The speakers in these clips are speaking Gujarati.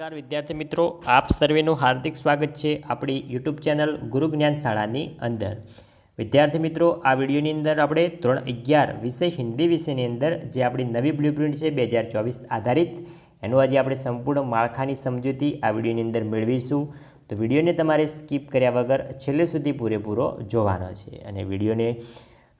નમસ્કાર, વિદ્યાર્થી મિત્રો. આપ સર્વેનું હાર્દિક સ્વાગત છે આપણી યુટ્યુબ ચેનલ ગુરુ જ્ઞાન શાળાની અંદર. વિદ્યાર્થી મિત્રો, આ વિડીયોની અંદર આપણે ધોરણ અગિયાર વિષય હિન્દી વિષયની અંદર, જે આપણી નવી બ્લુપ્રિન્ટ છે બે હજાર ચોવીસ આધારિત, એનું આજે આપણે સંપૂર્ણ માળખાની સમજૂતી આ વિડીયોની અંદર મેળવીશું. તો વિડીયોને તમારે સ્કીપ કર્યા વગર છેલ્લે સુધી પૂરેપૂરો જોવાનો છે. અને વિડીયોને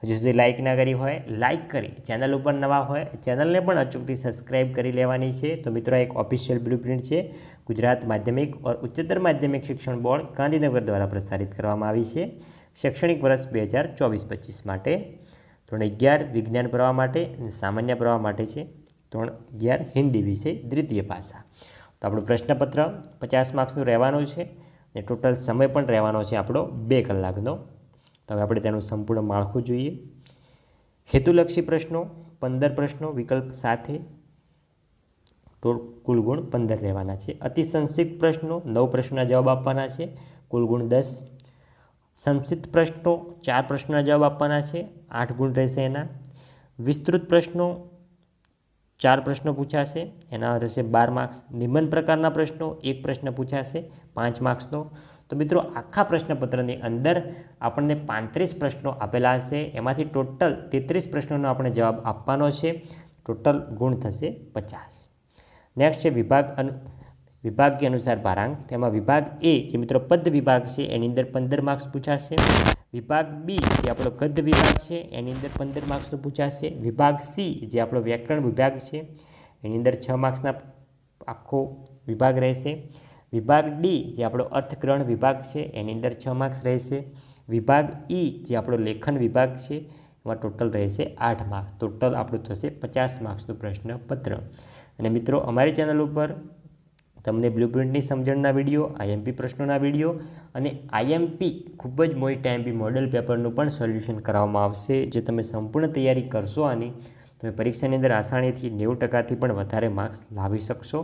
હજુ સુધી લાઇક ના કરી હોય લાઇક કરી. ચેનલ ઉપર નવા હોય, ચેનલને પણ અચૂકથી સબસ્ક્રાઇબ કરી લેવાની છે. તો મિત્રો એક ઓફિશિયલ બ્લુપ્રિન્ટ છે. ગુજરાત માધ્યમિક ઓર ઉચ્ચતર માધ્યમિક શિક્ષણ બોર્ડ ગાંધીનગર દ્વારા પ્રસારિત કરવામાં આવી છે. શૈક્ષણિક વર્ષ બે હજાર ચોવીસ પચીસ માટે. ધોરણ અગિયાર, વિજ્ઞાન પ્રવાહ માટે સામાન્ય પ્રવાહ માટે છે. ધોરણ અગિયાર, હિન્દી વિષય, દ્વિતીય ભાષા તો આપણું પ્રશ્નપત્ર પચાસ માર્ક્સનું રહેવાનું છે. અને ટોટલ સમય પણ રહેવાનો છે આપણો બે કલાકનો. હવે આપણે તેનું સંપૂર્ણ માળખું જોઈએ. હેતુલક્ષી પ્રશ્નો, પંદર પ્રશ્નો, વિકલ્પ સાથે તો કુલ ગુણ પંદર રહેવાના છે. અતિ પ્રશ્નો, નવ પ્રશ્નના જવાબ આપવાના છે, કુલ ગુણ દસ. સંક્ષિપ્ત પ્રશ્નો, ચાર પ્રશ્નના જવાબ આપવાના છે, આઠ ગુણ રહેશે એના. વિસ્તૃત પ્રશ્નો ચાર પ્રશ્નો પૂછાશે, એના થશે બાર માર્ક્સ નિબંધ પ્રકારના પ્રશ્નો, એક પ્રશ્ન પૂછાશે, પાંચ માર્ક્સનો તો મિત્રો, આખા પ્રશ્નપત્રની અંદર આપણને પાંત્રીસ પ્રશ્નો આપેલા હશે, એમાંથી ટોટલ તેત્રીસ પ્રશ્નોનો આપણે જવાબ આપવાનો છે ટોટલ ગુણ થશે પચાસ. નેક્સ્ટ છે વિભાગ અનુ, વિભાગીય અનુસાર ભારાંક, તેમાં વિભાગ એ જે મિત્રો પદ વિભાગ છે, એની અંદર પંદર માર્ક્સ પૂછાશે. વિભાગ બી જે આપણો ગદ્ય વિભાગ છે, એની અંદર પંદર માર્ક્સનો પૂછાશે. વિભાગ સી જે આપણો વ્યાકરણ વિભાગ છે, એની અંદર છ માર્ક્સના આખો વિભાગ રહેશે. વિભાગ ડી જે આપણો અર્થગ્રહણ વિભાગ છે, એની અંદર છ માર્ક્સ રહેશે. વિભાગ ઈ જે આપણો લેખન વિભાગ છે, એમાં ટોટલ રહેશે આઠ માર્ક્સ ટોટલ આપણું થશે પચાસ માર્ક્સનું પ્રશ્નપત્ર. અને મિત્રો, અમારી ચેનલ ઉપર તમને બ્લુપ્રિન્ટની સમજણના વીડિયો, આઈએમપી પ્રશ્નોના વીડિયો અને આઈએમપી ખૂબ જ મોટા આઈએમપી મોડલ પેપરનું પણ સોલ્યુશન કરાવવામાં આવશે, જે તમે સંપૂર્ણ તૈયારી કરશો આની, તમે પરીક્ષાની અંદર આસાનીથી નેવું ટકાથી પણ વધારે માર્ક્સ લાવી શકશો.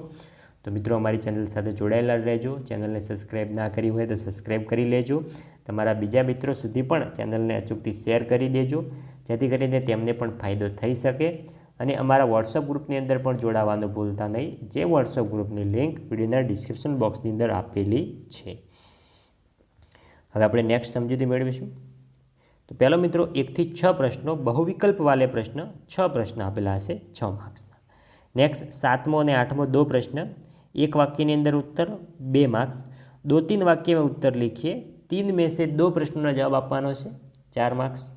તો મિત્રો, અમારી ચેનલ સાથે જોડાયેલા રહેજો. ચેનલને સબસ્ક્રાઈબ ના કરી હોય તો સબસ્ક્રાઈબ કરી લેજો. તમારા બીજા મિત્રો સુધી પણ ચેનલને અચૂકથી શેર કરી દેજો, જેથી કરીને તેમને પણ ફાયદો થઈ શકે. અને અમારા વોટ્સઅપ ગ્રુપની અંદર પણ જોડાવાનું ભૂલતા નહીં. જે વોટ્સઅપ ગ્રુપની લિંક વિડીયોના ડિસ્ક્રિપ્શન બોક્સની અંદર આપેલી છે. હવે આપણે નેક્સ્ટ સમજૂતી મેળવીશું. તો પહેલો મિત્રો, એકથી છ પ્રશ્નો બહુવિકલ્પવાલે પ્રશ્ન, છ પ્રશ્ન આપેલા હશે, છ માર્ક્સના. નેક્સ્ટ સાતમો અને આઠમો દો પ્રશ્ન. એક વાક્યની અંદર ઉત્તર, બે માર્ક્સ. દો તીન વાક્યમાં ઉત્તર લખીએ. તીન મેસે દો પ્રશ્નોનો જવાબ આપવાનો છે, ચાર માર્ક્સ.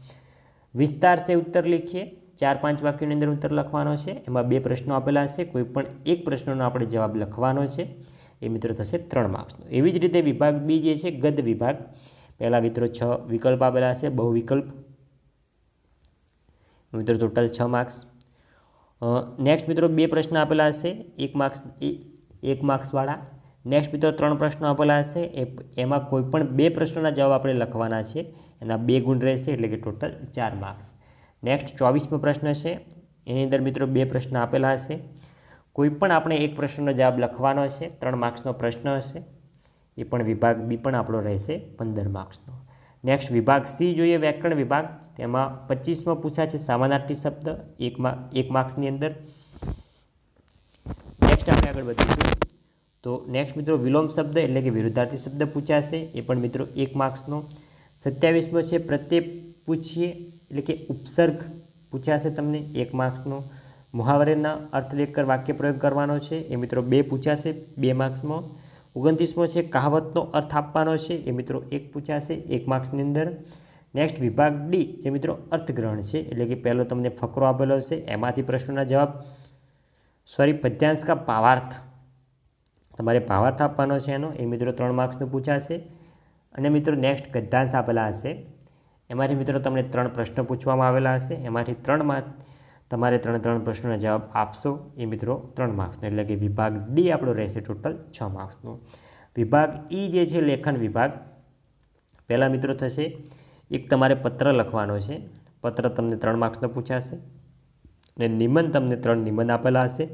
વિસ્તાર સે ઉત્તર લીખીએ. ચાર પાંચ વાક્યોની અંદર ઉત્તર લખવાનો છે. એમાં બે પ્રશ્નો આપેલા હશે. કોઈ પણ એક પ્રશ્નનો આપણે જવાબ લખવાનો છે. એ મિત્રો થશે ત્રણ માર્ક્સનો. એવી જ રીતે વિભાગ બી જે છે ગદ વિભાગ. પહેલાં મિત્રો છ વિકલ્પ આપેલા હશે. બહુ વિકલ્પ. મિત્રો ટોટલ છ માર્ક્સ. નેક્સ્ટ મિત્રો બે પ્રશ્ન આપેલા હશે. એક માર્ક્સ એક માર્ક્સવાળા. નેક્સ્ટ મિત્રો ત્રણ પ્રશ્નો આપેલા હશે. એ, એમાં કોઈપણ બે પ્રશ્નોના જવાબ આપણે લખવાના છે. એના બે ગુણ રહેશે એટલે કે ટોટલ ચાર માર્ક્સ. નેક્સ્ટ ચોવીસમો પ્રશ્ન છે. એની અંદર મિત્રો બે પ્રશ્ન આપેલા હશે. કોઈ પણ આપણે એક પ્રશ્નનો જવાબ લખવાનો હશે, ત્રણ માર્ક્સનો પ્રશ્ન હશે. એ પણ વિભાગ બી પણ આપણો રહેશે પંદર માર્ક્સનો. નેક્સ્ટ વિભાગ સી જોઈએ, વ્યાકરણ વિભાગ. તેમાં પચીસમાં પૂછાય છે સામાનાર્થી શબ્દ, એકમાં એક માર્ક્સની અંદર. નેક્સ્ટ આપણે આગળ વધીશું. તો નેક્સ્ટ મિત્રો વિલોમ શબ્દ એટલે કે વિરુદ્ધાર્થી શબ્દ પૂછાશે. એ પણ મિત્રો એક માર્ક્સનો. સત્યાવીસમો છે, પ્રત્યે પૂછીએ. એટલે કે ઉપસર્ગ પૂછ્યાશે તમને, એક માર્ક્સનો. મુહાવરેના અર્થ લેખકર વાક્ય પ્રયોગ કરવાનો છે. એ મિત્રો બે પૂછ્યાશે બે માર્ક્સમાં ઓગણત્રીસમો છે, કહાવતનો અર્થ આપવાનો છે. એ મિત્રો એક પૂછ્યાશે એક માર્ક્સની અંદર. નેક્સ્ટ વિભાગ ડી જે મિત્રો અર્થગ્રહણ છે. એટલે કે પહેલો તમને ફકરો આપેલો હશે એમાંથી પ્રશ્નોના જવાબ. સોરી પદ્યાંશ કા ભાવાર્થ તમારે ભાવાર્થ આપવાનો છે એનો. એ મિત્રો ત્રણ માર્ક્સનું પૂછાશે અને મિત્રો નેક્સ્ટ ગદ્યાંશ આપેલા હશે. એમાંથી મિત્રો તમને ત્રણ પ્રશ્નો પૂછવામાં આવેલા હશે. એમાંથી ત્રણમાં તમારે ત્રણ ત્રણ પ્રશ્નોના જવાબ આપશો. એ મિત્રો ત્રણ માર્ક્સનો, એટલે કે વિભાગ ડી આપણો રહેશે ટોટલ છ માર્ક્સનો. વિભાગ ઈ જે છે, લેખન વિભાગ, પહેલાં મિત્રો થશે, એક તમારે પત્ર લખવાનો છે. પત્ર તમને ત્રણ માર્ક્સનો પૂછાશે. અને નિબંધ તમને ત્રણ નિબંધ આપેલા હશે.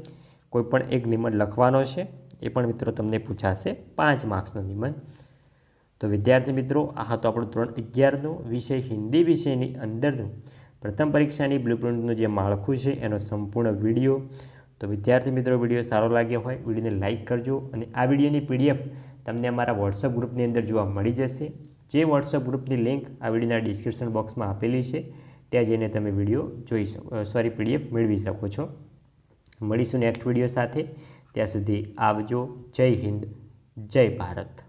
કોઈ પણ એક નિબંધ લખવાનો છે. એ પણ મિત્રો તમને પૂછાશે પાંચ માર્ક્સનો નિબંધ તો વિદ્યાર્થી મિત્રો, આ હતો આપણું ધોરણ અગિયારનો વિષય, હિન્દી વિષયની અંદરનું. પ્રથમ પરીક્ષાની બ્લુપ્રિન્ટનું જે માળખું છે, એનો સંપૂર્ણ વીડિયો. તો વિદ્યાર્થી મિત્રો, વીડિયો સારો લાગ્યો હોય, વિડીયોને લાઇક કરજો અને આ વિડીયોની પીડીએફ તમને અમારા વોટ્સઅપ ગ્રુપની અંદર જોવા મળી જશે. જે વોટ્સઅપ ગ્રુપની લિંક આ વિડીયોના ડિસ્ક્રિપ્શન બોક્સમાં આપેલી છે, ત્યાં જઈને તમે વીડિયો જોઈ શકો સોરી પીડીએફ મેળવી શકો છો. મળીશું નેક્સ્ટ વીડિયો સાથે. ત્યાં સુધી આવજો. જય હિન્દ, જય ભારત.